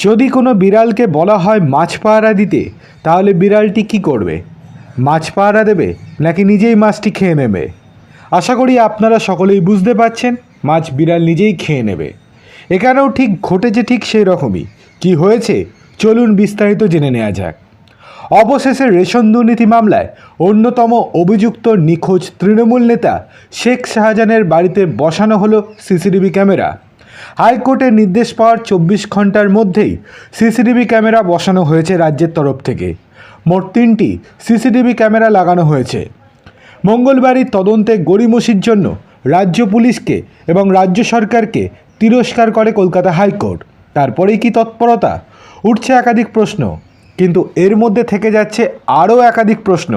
যদি কোনো বিড়ালকে বলা হয় মাছ পাহারা দিতে, তাহলে বিড়ালটি কি করবে? মাছ পাহারা দেবে নাকি নিজেই মাছটি খেয়ে নেবে? আশা করি আপনারা সকলেই বুঝতে পারছেন, মাছ বিড়াল নিজেই খেয়ে নেবে। এখানেও ঠিক ঘটেছে ঠিক সেই রকমই। কি হয়েছে? চলুন বিস্তারিত জেনে নেওয়া যাক। অবশেষে রেশন দুর্নীতি মামলায় অন্যতম অভিযুক্ত নিখোঁজ তৃণমূল নেতা শেখ শাহজাহানের বাড়িতে বসানো হলো সিসিটিভি ক্যামেরা। হাইকোর্টের নির্দেশ পাওয়ার চব্বিশ ঘণ্টার মধ্যেই সিসিটিভি ক্যামেরা বসানো হয়েছে রাজ্যের তরফ থেকে। মোট তিনটি সিসিটিভি ক্যামেরা লাগানো হয়েছে। মঙ্গলবারই তদন্তে গড়িমসির জন্য রাজ্য পুলিশকে এবং রাজ্য সরকারকে তিরস্কার করে কলকাতা হাইকোর্ট। তারপরেই কি তৎপরতা? উঠছে একাধিক প্রশ্ন, কিন্তু এর মধ্যে থেকে যাচ্ছে আরও একাধিক প্রশ্ন।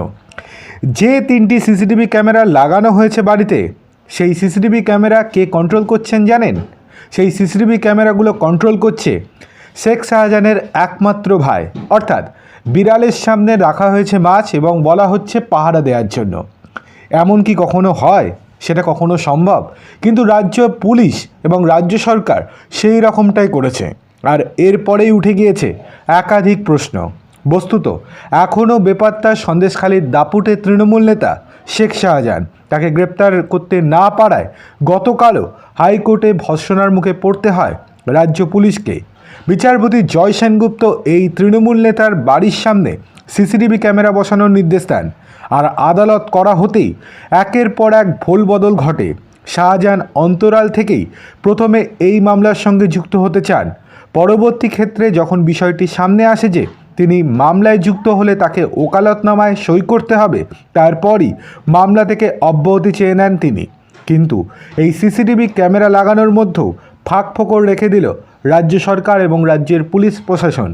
যে তিনটি সিসিটিভি ক্যামেরা লাগানো হয়েছে বাড়িতে, সেই সিসিটিভি ক্যামেরা কে কন্ট্রোল করছেন জানেন? সেই সিসিটিভি ক্যামেরাগুলো কন্ট্রোল করছে। শেখ শাহজাহানের একমাত্র ভাই। অর্থাৎ বিড়ালের সামনে রাখা হয়েছে মাছ এবং বলা হচ্ছে পাহারা দেওয়ার জন্য। এমন কি কখনো হয়? সেটা কখনো সম্ভব? কিন্তু রাজ্য পুলিশ এবং রাজ্য সরকার সেই রকমটাই করেছে। আর এরপরেই উঠে গিয়েছে একাধিক প্রশ্ন। বস্তুত এখনও বেপাত্তার সন্দেশখালীর দাপুটে তৃণমূল নেতা শেখ শাহজাহান তাকে গ্রেপ্তার করতে না পারায় গতকালও হাইকোর্টে ভৎসনার মুখে পড়তে হয় রাজ্য পুলিশকে। বিচারপতি জয় সেনগুপ্ত এই তৃণমূল নেতার বাড়ির সামনে সিসিটিভি ক্যামেরা বসানোর নির্দেশ দেন। আর আদালত করা হতেই একের পর এক ভোল বদল ঘটে। শাহজাহান অন্তরাল থেকেই প্রথমে এই মামলার সঙ্গে যুক্ত হতে চান। পরবর্তী ক্ষেত্রে যখন বিষয়টি সামনে আসে যে তিনি মামলায় যুক্ত হলে তাকে ওকালতনামায় সই করতে হবে, তারপরই মামলা থেকে অব্যাহতি চেয়ে নেন তিনি। কিন্তু এই সিসিটিভি ক্যামেরা লাগানোর মধ্যেও ফাঁক ফোকর রেখে দিল রাজ্য সরকার এবং রাজ্যের পুলিশ প্রশাসন।